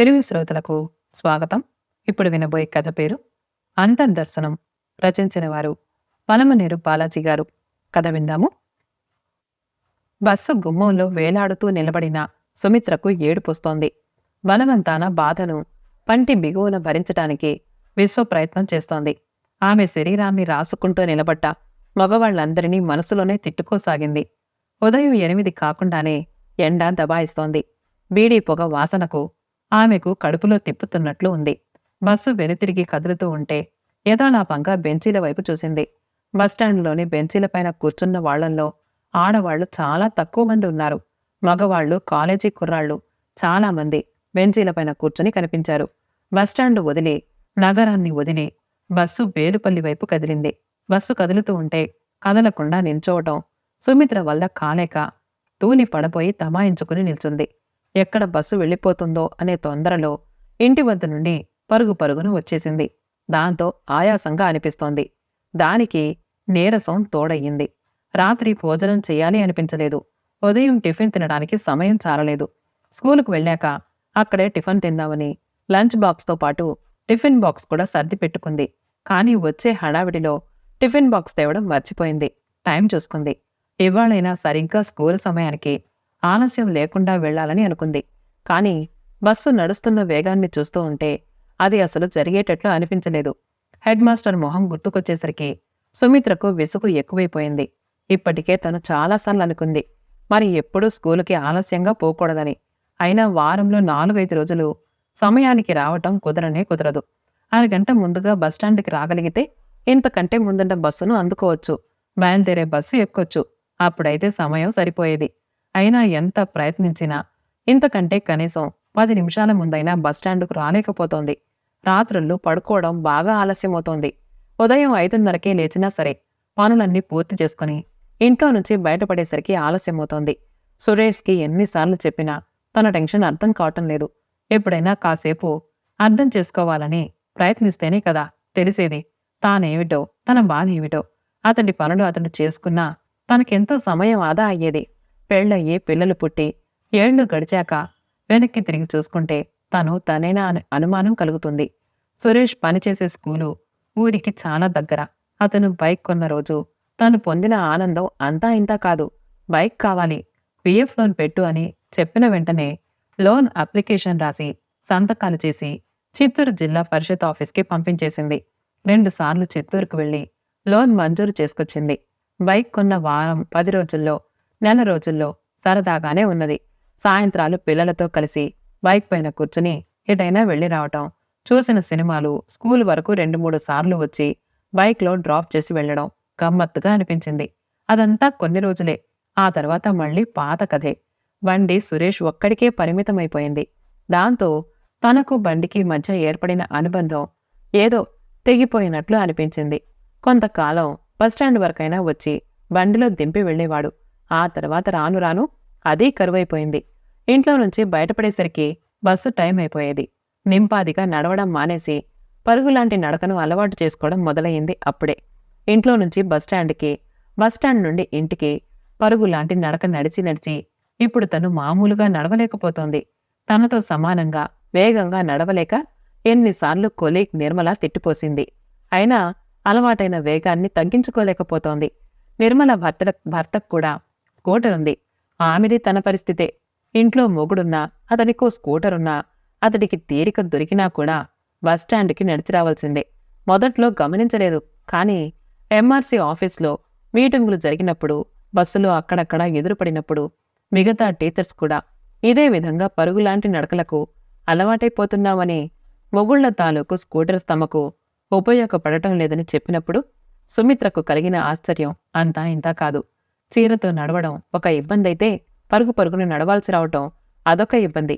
తెలుగు శ్రోతలకు స్వాగతం. ఇప్పుడు వినబోయే కథ పేరు అంతర్దర్శనం రచించిన వారు పలమనేరు బాలాజీ గారు. కథ విందాము. బస్సు గుమ్మంలో వేలాడుతూ నిలబడిన సుమిత్రకు ఏడుపొస్తోంది బలవంతాన బాధను పంటి బిగువున భరించటానికి విశ్వ ప్రయత్నం చేస్తోంది. ఆమె శరీరాన్ని రాసుకుంటూ నిలబడ్డ మగవాళ్ళందరినీ మనసులోనే తిట్టుకోసాగింది. ఉదయం ఎనిమిది కాకుండానే ఎండ దబాయిస్తోంది. బీడీ పొగ వాసనకు ఆమెకు కడుపులో తిప్పుతున్నట్లు ఉంది. బస్సు వెనుతిరిగి కదులుతూ ఉంటే యథాలాపంగా బెంచీల వైపు చూసింది. బస్టాండ్లోని బెంచీలపైన కూర్చున్న వాళ్ళల్లో ఆడవాళ్ళు చాలా తక్కువ మంది ఉన్నారు. మగవాళ్ళు కాలేజీ కుర్రాళ్ళు చాలా మంది బెంచీలపైన కూర్చుని కనిపించారు. బస్టాండ్ వదిలి నగరాన్ని వదిలి బస్సు బేలుపల్లి వైపు కదిలింది. బస్సు కదులుతూ ఉంటే కదలకుండా నిల్చోవటం సుమిత్ర వల్ల కాలేక తూలి పడపోయి తమాయించుకుని నిల్చుంది. ఎక్కడ బస్సు వెళ్ళిపోతుందో అనే తొందరలో ఇంటి వద్ద నుండి పరుగు పరుగున వచ్చేసింది. దాంతో ఆయాసంగా అనిపిస్తోంది. దానికి నీరసం తోడయ్యింది రాత్రి భోజనం చెయ్యాలి అనిపించలేదు. ఉదయం టిఫిన్ తినడానికి సమయం చాలలేదు. స్కూలుకు వెళ్ళాక అక్కడే టిఫిన్ తిందామని లంచ్ బాక్స్తో పాటు టిఫిన్ బాక్స్ కూడా సర్ది పెట్టుకుంది. కానీ వచ్చే హడావిడిలో టిఫిన్ బాక్స్ తేవడం మర్చిపోయింది. టైం చూసుకుంది. ఇవాళైనా సరిగ్గా స్కూల్ సమయానికి ఆలస్యం లేకుండా వెళ్ళాలని అనుకుంది. కానీ బస్సు నడుస్తున్న వేగాన్ని చూస్తూ ఉంటే అది అసలు జరిగేటట్లు అనిపించలేదు. హెడ్ మాస్టర్ మొహం గుర్తుకొచ్చేసరికి సుమిత్రకు విసుగు ఎక్కువైపోయింది. ఇప్పటికే తను చాలాసార్లు అనుకుంది మరి ఎప్పుడూ స్కూలుకి ఆలస్యంగా పోకూడదని. అయినా వారంలో నాలుగైదు రోజులు సమయానికి రావటం కుదరనే కుదరదు. అరగంట ముందుగా బస్టాండ్కి రాగలిగితే ఇంతకంటే ముందున్న బస్సును అందుకోవచ్చు బయలుదేరే బస్సు ఎక్కొచ్చు. అప్పుడైతే సమయం సరిపోయేది. అయినా ఎంత ప్రయత్నించినా ఇంతకంటే కనీసం పది నిమిషాల ముందైనా బస్టాండుకు రాలేకపోతోంది. రాత్రుళ్ళు పడుకోవడం బాగా ఆలస్యమవుతోంది. ఉదయం ఐదున్నరకే లేచినా సరే పనులన్నీ పూర్తి చేసుకుని ఇంట్లో నుంచి బయటపడేసరికి ఆలస్యమవుతోంది. సురేష్కి ఎన్నిసార్లు చెప్పినా తన టెన్షన్ అర్థం కావటం లేదు. ఎప్పుడైనా కాసేపు అర్థం చేసుకోవాలని ప్రయత్నిస్తేనే కదా తెలిసేది. తానేమిటో తన బాధ ఏమిటో అతడి పనులు అతడు చేసుకున్నా తనకెంతో సమయం ఆదా అయ్యేది. పెళ్ళయ్యి పిల్లలు పుట్టి ఏళ్ళు గడిచాక వెనక్కి తిరిగి చూసుకుంటే తను తనేనా అనుమానం కలుగుతుంది. సురేష్ పనిచేసే స్కూలు ఊరికి చాలా దగ్గర. అతను బైక్ కొన్న రోజు తను పొందిన ఆనందం అంతా ఇంతా కాదు. బైక్ కావాలి. పిఎఫ్ లోన్ పెట్టు అని చెప్పిన వెంటనే లోన్ అప్లికేషన్ రాసి సంతకాలు చేసి చిత్తూరు జిల్లా పరిషత్ ఆఫీస్కి పంపించేసింది. రెండుసార్లు చిత్తూరుకు వెళ్ళి లోన్ మంజూరు చేసుకొచ్చింది. బైక్ కొన్న వారం పది రోజుల్లో నెల రోజుల్లో సరదాగానే ఉన్నది. సాయంత్రాలు పిల్లలతో కలిసి బైక్ పైన కూర్చుని ఎటైనా వెళ్ళి రావటం చూసిన సినిమాలు స్కూల్ వరకు రెండు మూడు సార్లు వచ్చి బైక్లో డ్రాప్ చేసి వెళ్ళడం గమ్మత్తుగా అనిపించింది. అదంతా కొన్ని రోజులే. ఆ తర్వాత మళ్ళీ పాత కథే. బండి సురేష్ ఒక్కడికే పరిమితమైపోయింది. దాంతో తనకు బండికి మధ్య ఏర్పడిన అనుబంధం ఏదో తెగిపోయినట్లు అనిపించింది. కొంతకాలం బస్టాండ్ వరకైనా వచ్చి బండిలో దింపి వెళ్ళేవాడు. ఆ తర్వాత రాను రాను అదీ కరువైపోయింది. ఇంట్లో నుంచి బయటపడేసరికి బస్సు టైం అయిపోయేది. నింపాదిగా నడవడం మానేసి పరుగులాంటి నడకను అలవాటు చేసుకోవడం మొదలయ్యింది అప్పుడే. ఇంట్లో నుంచి బస్టాండ్కి బస్టాండ్ నుండి ఇంటికి పరుగులాంటి నడక నడిచి నడిచి ఇప్పుడు తను మామూలుగా నడవలేకపోతోంది. తనతో సమానంగా వేగంగా నడవలేక ఎన్నిసార్లు కొలీగ్ నిర్మల తిట్టిపోసింది. అయినా అలవాటైన వేగాన్ని తగ్గించుకోలేకపోతోంది. నిర్మల భర్త భర్తకు కూడా స్కూటర్ ఉంది. ఆమెది తన పరిస్థితే. ఇంట్లో మొగుడున్నా అతనికో స్కూటర్ ఉన్నా అతడికి తీరిక దొరికినా కూడా బస్టాండ్కి నడిచి రావాల్సిందే. మొదట్లో గమనించలేదు. కానీ ఎంఆర్సీ ఆఫీస్లో మీటింగులు జరిగినప్పుడు బస్సులో అక్కడక్కడ ఎదురుపడినప్పుడు మిగతా టీచర్స్ కూడా ఇదే విధంగా పరుగులాంటి నడకలకు అలవాటైపోతున్నామని మొగుళ్ళ తాలూకు స్కూటర్స్ తమకు ఉపయోగపడటం లేదని చెప్పినప్పుడు సుమిత్రకు కలిగిన ఆశ్చర్యం అంతా ఇంతా కాదు. చీరతో నడవడం ఒక ఇబ్బందైతే పరుగు పరుగున నడవాల్సి రావటం అదొక ఇబ్బంది.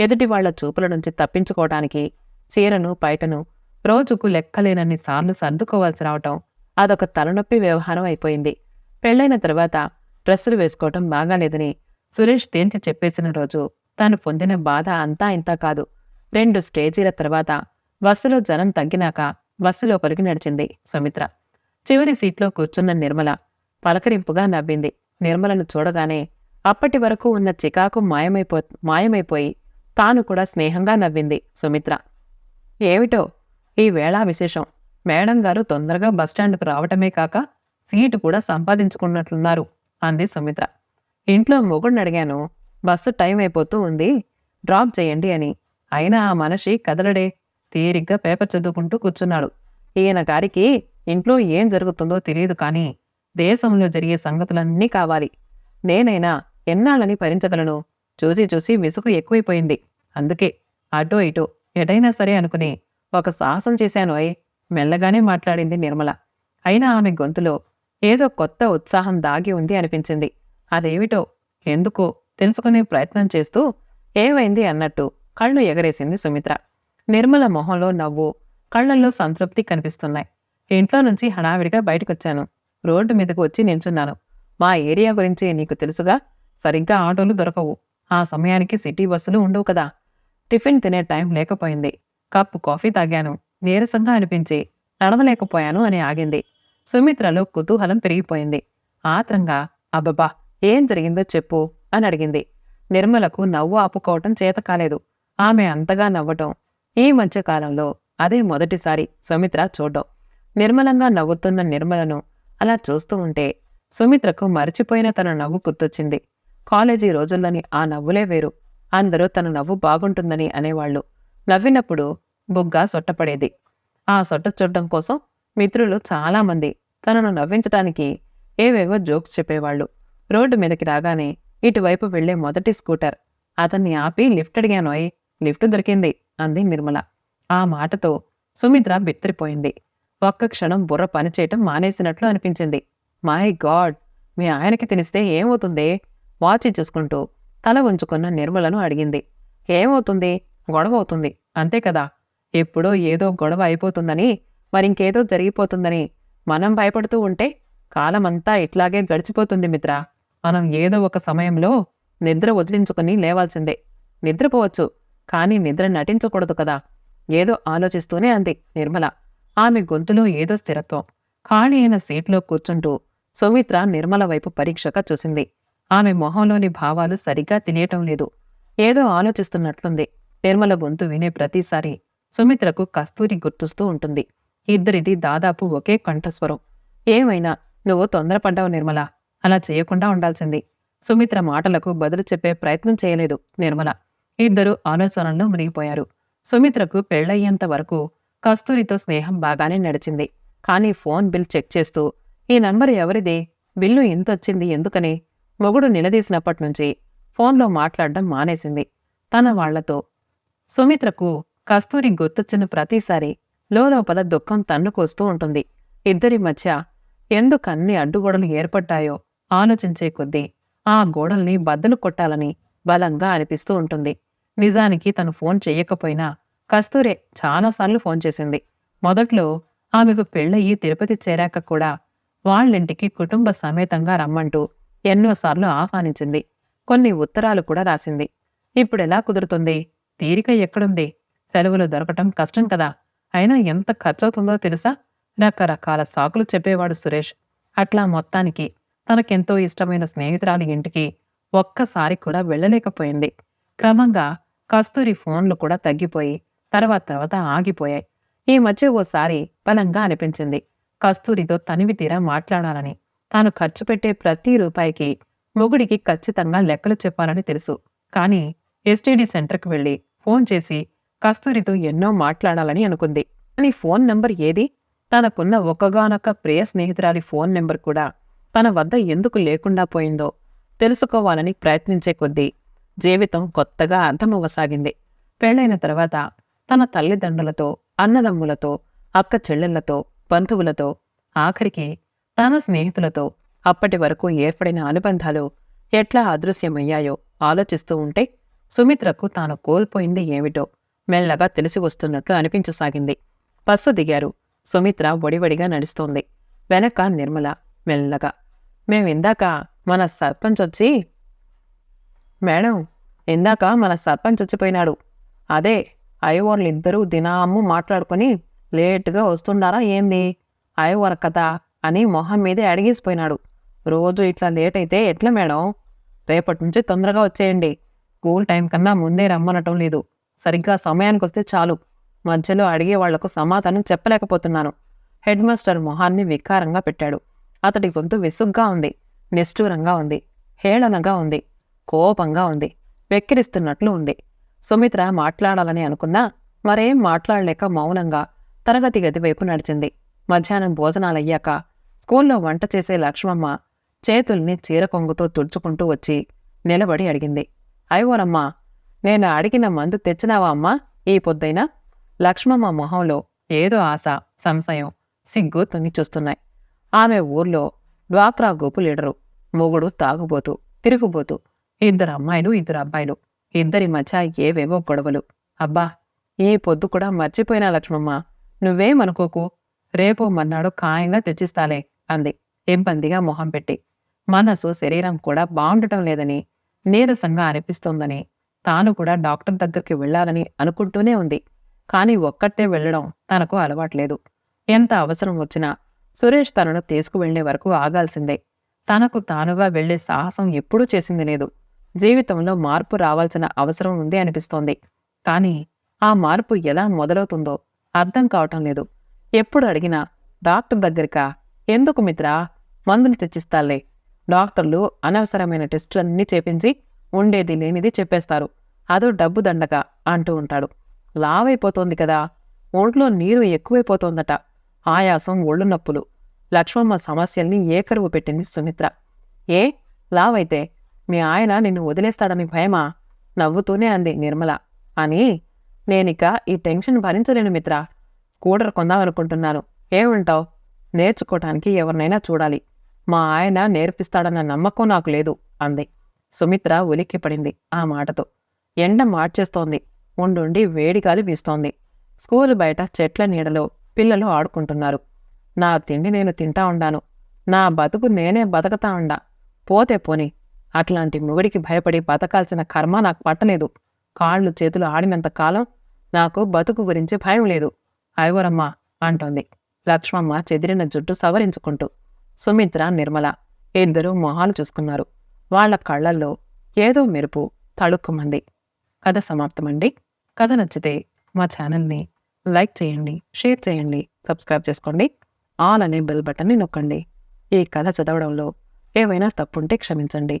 ఎదుటి వాళ్ళ చూపుల నుంచి తప్పించుకోవటానికి చీరను పైటను రోజుకు లెక్కలేనన్ని సార్లు సర్దుకోవాల్సి రావటం అదొక తలనొప్పి వ్యవహారం అయిపోయింది. పెళ్ళైన తర్వాత డ్రెస్సులు వేసుకోవటం బాగాలేదని సురేష్ తేల్చి చెప్పేసిన రోజు తాను పొందిన బాధ అంతా ఇంతా కాదు. రెండు స్టేజీల తర్వాత బస్సులో జనం తగ్గినాక బస్సులో పరుగు నడిచింది సుమిత్ర. చివరి సీట్లో కూర్చున్న నిర్మల పలకరింపుగా నవ్వింది. నిర్మలను చూడగానే అప్పటి వరకు ఉన్న చికాకు మాయమైపో మాయమైపోయి తాను కూడా స్నేహంగా నవ్వింది సుమిత్ర. ఏమిటో? ఈ వేళా విశేషం. మేడం గారు తొందరగా బస్టాండ్కు రావటమే కాక సీటు కూడా సంపాదించుకున్నట్లున్నారు అంది సుమిత్ర. ఇంట్లో మొగుడిని అడిగాను బస్సు టైం అయిపోతూ ఉంది డ్రాప్ చేయండి అని. అయినా ఆ మనిషి కదలడే తీరిగ్గా పేపర్ చదువుకుంటూ కూర్చున్నాడు. ఈయన గారికి ఇంట్లో ఏం జరుగుతుందో తెలియదు కానీ దేశంలో జరిగే సంగతులన్నీ కావాలి. నేనైనా ఎన్నాళ్ళని భరించగలను? చూసి చూసి విసుగు ఎక్కువైపోయింది. అందుకే అటో ఇటో ఎటైనా సరే అనుకుని ఒక సాహసం చేశాను అయి మెల్లగానే మాట్లాడింది నిర్మల. అయినా ఆమె గొంతులో ఏదో కొత్త ఉత్సాహం దాగి ఉంది అనిపించింది. అదేమిటో ఎందుకో తెలుసుకునే ప్రయత్నం చేస్తూ ఏమైంది అన్నట్టు కళ్ళు ఎగరేసింది సుమిత్ర. నిర్మల మొహంలో నవ్వు కళ్ళల్లో సంతృప్తి కనిపిస్తున్నాయి. ఇంట్లో నుంచి హడావిడిగా బయటకొచ్చాను. రోడ్డు మీదకు వచ్చి నిల్చున్నాను. మా ఏరియా గురించి నీకు తెలుసుగా? సరిగ్గా ఆటోలు దొరకవు. ఆ సమయానికి సిటీ బస్సులు ఉండవు కదా. టిఫిన్ తినే టైం లేకపోయింది. కప్పు కాఫీ తాగాను. నీరసంగా అనిపించి నడవలేకపోయాను అని ఆగింది. సుమిత్రలో కుతూహలం పెరిగిపోయింది. ఆత్రంగా అబ్బబ్బా ఏం జరిగిందో చెప్పు అని అడిగింది. నిర్మలకు నవ్వు ఆపుకోవటం చేత కాలేదు. ఆమె అంతగా నవ్వటం. ఈ మధ్యకాలంలో అదే మొదటిసారి సుమిత్ర చూడ్డం. నిర్మలంగా నవ్వుతున్న నిర్మలను అలా చూస్తూ ఉంటే సుమిత్రకు మరిచిపోయిన తన నవ్వు గుర్తొచ్చింది. కాలేజీ రోజుల్లోని ఆ నవ్వులే వేరు. అందరూ తన నవ్వు బాగుంటుందని అనేవాళ్ళు. నవ్వినప్పుడు బుగ్గ సొట్టపడేది. ఆ సొట్ట చూడడం కోసం మిత్రులు చాలామంది తనను నవ్వించటానికి ఏవేవో జోక్స్ చెప్పేవాళ్ళు. రోడ్డు మీదకి రాగానే ఇటువైపు వెళ్ళే మొదటి స్కూటర్. అతన్ని ఆపి లిఫ్ట్ అడిగానోయ్ లిఫ్ట్ దొరికింది అంది నిర్మల. ఆ మాటతో సుమిత్ర బిత్తిరిపోయింది. ఒక్క క్షణం బుర్ర పనిచేయటం మానేసినట్లు అనిపించింది. My God! మీ ఆయనకి తెలిస్తే ఏమవుతుందే? వాచి చూసుకుంటూ తల ఉంచుకున్న నిర్మలను అడిగింది. ఏమవుతుంది? గొడవ అవుతుంది. అంతే కదా! ఎప్పుడో ఏదో గొడవ అయిపోతుందని మరింకేదో జరిగిపోతుందని మనం భయపడుతూ ఉంటే కాలమంతా ఇట్లాగే గడిచిపోతుంది మిత్ర. మనం ఏదో ఒక సమయంలో నిద్ర వదిలించుకుని లేవాల్సిందే. నిద్రపోవచ్చు కానీ నిద్ర నటించకూడదు కదా! ఏదో ఆలోచిస్తూనే అంది నిర్మల. ఆమె గొంతులో ఏదో స్థిరత్వం. ఖాళీ అయిన సీట్లో కూర్చుంటూ సుమిత్ర నిర్మల వైపు పరీక్షగా చూసింది. ఆమె మొహంలోని భావాలు సరిగ్గా తెలియటం లేదు. ఏదో ఆలోచిస్తున్నట్లుంది. నిర్మల గొంతు వినే ప్రతిసారి సుమిత్రకు కస్తూరి గుర్తుస్తూ ఉంటుంది. ఇద్దరిది దాదాపు ఒకే కంఠస్వరం. ఏమైనా నువ్వు తొందరపడ్డావు నిర్మల. అలా చేయకుండా ఉండాల్సింది. సుమిత్ర మాటలకు బదులు చెప్పే ప్రయత్నం చేయలేదు నిర్మల. ఇద్దరు ఆలోచనల్లో మునిగిపోయారు. సుమిత్రకు పెళ్ళయ్యేంత వరకు కస్తూరితో స్నేహం బాగానే నడిచింది. కానీ ఫోన్ బిల్ చెక్ చేస్తూ ఈ నంబర్ ఎవరిది? బిల్లు ఇంతొచ్చింది ఎందుకని? మొగుడు నిలదీసినప్పటి నుంచి ఫోన్లో మాట్లాడడం మానేసింది. తన వాళ్ళతో సుమిత్రకు కస్తూరి గుర్తొచ్చిన ప్రతిసారి లోపల దుఃఖం తన్నుకొస్తూ ఉంటుంది. ఇద్దరి మధ్య ఎందుకన్ని అడ్డుగోడలు ఏర్పడ్డాయో ఆలోచించే కొద్దీ ఆ గోడల్ని బద్దలు కొట్టాలని బలంగా అనిపిస్తూ ఉంటుంది. నిజానికి తను ఫోన్ చెయ్యకపోయినా కస్తూరే చాలాసార్లు ఫోన్ చేసింది. మొదట్లో ఆమెకు పెళ్ళయి తిరుపతి చేరాక కూడా వాళ్ళింటికి కుటుంబ సమేతంగా రమ్మంటూ ఎన్నోసార్లు ఆహ్వానించింది. కొన్ని ఉత్తరాలు కూడా రాసింది. ఇప్పుడెలా కుదురుతుంది? తీరిక ఎక్కడుంది? సెలవులు దొరకటం కష్టం కదా. అయినా ఎంత ఖర్చవుతుందో తెలుసా? రకరకాల సాకులు చెప్పేవాడు సురేష్. అట్లా మొత్తానికి తనకెంతో ఇష్టమైన స్నేహితురాలి ఇంటికి ఒక్కసారి కూడా వెళ్ళలేకపోయింది. క్రమంగా కస్తూరి ఫోన్లు కూడా తగ్గిపోయి తర్వాత తర్వాత ఆగిపోయాయి. ఈ మధ్య ఓసారి బలంగా అనిపించింది. కస్తూరితో తనివి తీరా మాట్లాడాలని. తాను ఖర్చు పెట్టే ప్రతి రూపాయికి మొగుడికి ఖచ్చితంగా లెక్కలు చెప్పాలని తెలుసు. కానీ ఎస్టీడీ సెంటర్కి వెళ్ళి ఫోన్ చేసి కస్తూరితో ఎన్నో మాట్లాడాలని అనుకుంది. కానీ ఫోన్ నంబర్ ఏది? తనకున్న ఒకగానొక్క ప్రియ స్నేహితురాలి ఫోన్ నెంబర్ కూడా తన వద్ద ఎందుకు లేకుండా పోయిందో తెలుసుకోవాలని ప్రయత్నించే కొద్దీ జీవితం కొత్తగా అర్థమవ్వసాగింది. పెళ్ళైన తర్వాత తన తల్లిదండ్రులతో అన్నదమ్ములతో అక్క చెల్లెళ్ళతో బంధువులతో ఆఖరికి తన స్నేహితులతో అప్పటి వరకు ఏర్పడిన అనుబంధాలు ఎట్లా అదృశ్యమయ్యాయో ఆలోచిస్తూ ఉంటే సుమిత్రకు తాను కోల్పోయింది ఏమిటో మెల్లగా తెలిసి వస్తున్నట్లు అనిపించసాగింది. బస్సు దిగారు. సుమిత్ర ఒడివడిగా నడుస్తోంది. వెనక నిర్మల మెల్లగా. మేమిందాక మన సర్పంచ్ వచ్చి మేడం ఇందాక మన సర్పంచ్ వచ్చిపోయినాడు అదే అయ్యవార్లిద్దరూ దినాము మాట్లాడుకొని లేటుగా వస్తుండారా ఏంది? అయ్యవార కథ అని మొహం మీదే అడిగేసిపోయినాడు. రోజు ఇట్లా లేట్ అయితే ఎట్లా మేడం? రేపటి నుంచి తొందరగా వచ్చేయండి. స్కూల్ టైం కన్నా ముందే రమ్మనటం లేదు. సరిగ్గా సమయానికి వస్తే చాలు. మధ్యలో అడిగే వాళ్ళకు సమాధానం చెప్పలేకపోతున్నాను. హెడ్ మాస్టర్ మొహాన్ని వికారంగా పెట్టాడు. అతడి గొంతు విసుగ్గా ఉంది. నిష్ఠూరంగా ఉంది. హేళనగా ఉంది. కోపంగా ఉంది. వెక్కిరిస్తున్నట్లు ఉంది. సుమిత్ర మాట్లాడాలని అనుకున్నా మరేం మాట్లాడలేక మౌనంగా తరగతి గది వైపు నడిచింది. మధ్యాహ్నం భోజనాలయ్యాక స్కూల్లో వంట చేసే లక్ష్మమ్మ చేతుల్ని చీరకొంగుతో తుడుచుకుంటూ వచ్చి నిలబడి అడిగింది. అయ్యోరమ్మా నేను అడిగిన మందు తెచ్చినావా అమ్మా? ఈ పొద్దైనా లక్ష్మమ్మ మొహంలో ఏదో ఆశ సంశయం సిగ్గు తొంగి చూస్తున్నాయి. ఆమె ఊర్లో డ్వాక్రా గోపు లీడరు మొగుడు తాగుబోతూ తిరుగుబోతూ ఇద్దరు అమ్మాయిలు ఇద్దరు అబ్బాయిలు ఇద్దరి మధ్య ఏవేవో గొడవలు. అబ్బా ఈ పొద్దు కూడా మర్చిపోయినా లక్ష్మమ్మ. నువ్వేమనుకోకు రేపు మర్నాడు ఖాయంగా తెచ్చిస్తాలే అంది. ఇబ్బందిగా మొహం పెట్టి. మనసు శరీరం కూడా బాగుండటం లేదని నీరసంగా అనిపిస్తోందని. తాను కూడా డాక్టర్ దగ్గరికి వెళ్ళాలని అనుకుంటూనే ఉంది. కానీ ఒక్కటే వెళ్ళడం తనకు అలవాట్లేదు. ఎంత అవసరం వచ్చినా సురేష్ తనను తీసుకువెళ్ళే వరకు ఆగాల్సిందే. తనకు తానుగా వెళ్ళే సాహసం ఎప్పుడూ చేసింది లేదు. జీవితంలో మార్పు రావాల్సిన అవసరం ఉంది అనిపిస్తోంది. కానీ ఆ మార్పు ఎలా మొదలవుతుందో అర్థం కావటం లేదు. ఎప్పుడు అడిగినా డాక్టర్ దగ్గరికా ఎందుకు మిత్రా మందులు తెచ్చిస్తాలే? డాక్టర్లు అనవసరమైన టెస్టులన్నీ చేపించి ఉండేది లేనిది చెప్పేస్తారు. అదో డబ్బు దండగా అంటూ ఉంటాడు. లావైపోతోంది కదా. ఒంట్లో నీరు ఎక్కువైపోతోందట. ఆయాసం ఒళ్ళు నొప్పులు. లక్ష్మమ్మ సమస్యల్ని ఏకరువు పెట్టింది సుమిత్ర. ఏ? లావైతే మీ ఆయన నిన్ను వదిలేస్తాడని భయమా? నవ్వుతూనే అంది నిర్మల. అని నేనిక ఈ టెన్షన్ భరించలేను మిత్ర. స్కూటర్ కొందామనుకుంటున్నాను. ఏముంటావు? నేర్చుకోవటానికి ఎవరినైనా చూడాలి. మా ఆయన నేర్పిస్తాడన్న నమ్మకం నాకు లేదు అంది. సుమిత్ర ఉలిక్కిపడింది ఆ మాటతో. ఎండ మార్చేస్తోంది. ఉండుండి వేడిగాలి వీస్తోంది. స్కూలు బయట చెట్ల నీడలో పిల్లలు ఆడుకుంటున్నారు. నా తిండి నేను తింటా ఉండాను. నా బతుకు నేనే బతకతా ఉండా. పోతే పోని. అట్లాంటి మొగుడికి భయపడి బతకాల్సిన కర్మ నాకు పట్టలేదు. కాళ్ళు చేతులు ఆడినంత కాలం నాకు బతుకు గురించి భయం లేదు. ఐవరమ్మ అంటోంది. లక్ష్మమ్మ చెదిరిన జుట్టు సవరించుకుంటూ. సుమిత్ర నిర్మల ఇద్దరూ మొహాలు చూసుకున్నారు. వాళ్ళ కళ్ళల్లో ఏదో మెరుపు తళుక్కుమంది. కథ సమాప్తమండి. కథ నచ్చితే మా ఛానల్ని లైక్ చేయండి షేర్ చేయండి సబ్స్క్రైబ్ చేసుకోండి. ఆల్ అనే బెల్ బటన్ని నొక్కండి. ఈ కథ చదవడంలో ఏవైనా తప్పుంటే క్షమించండి.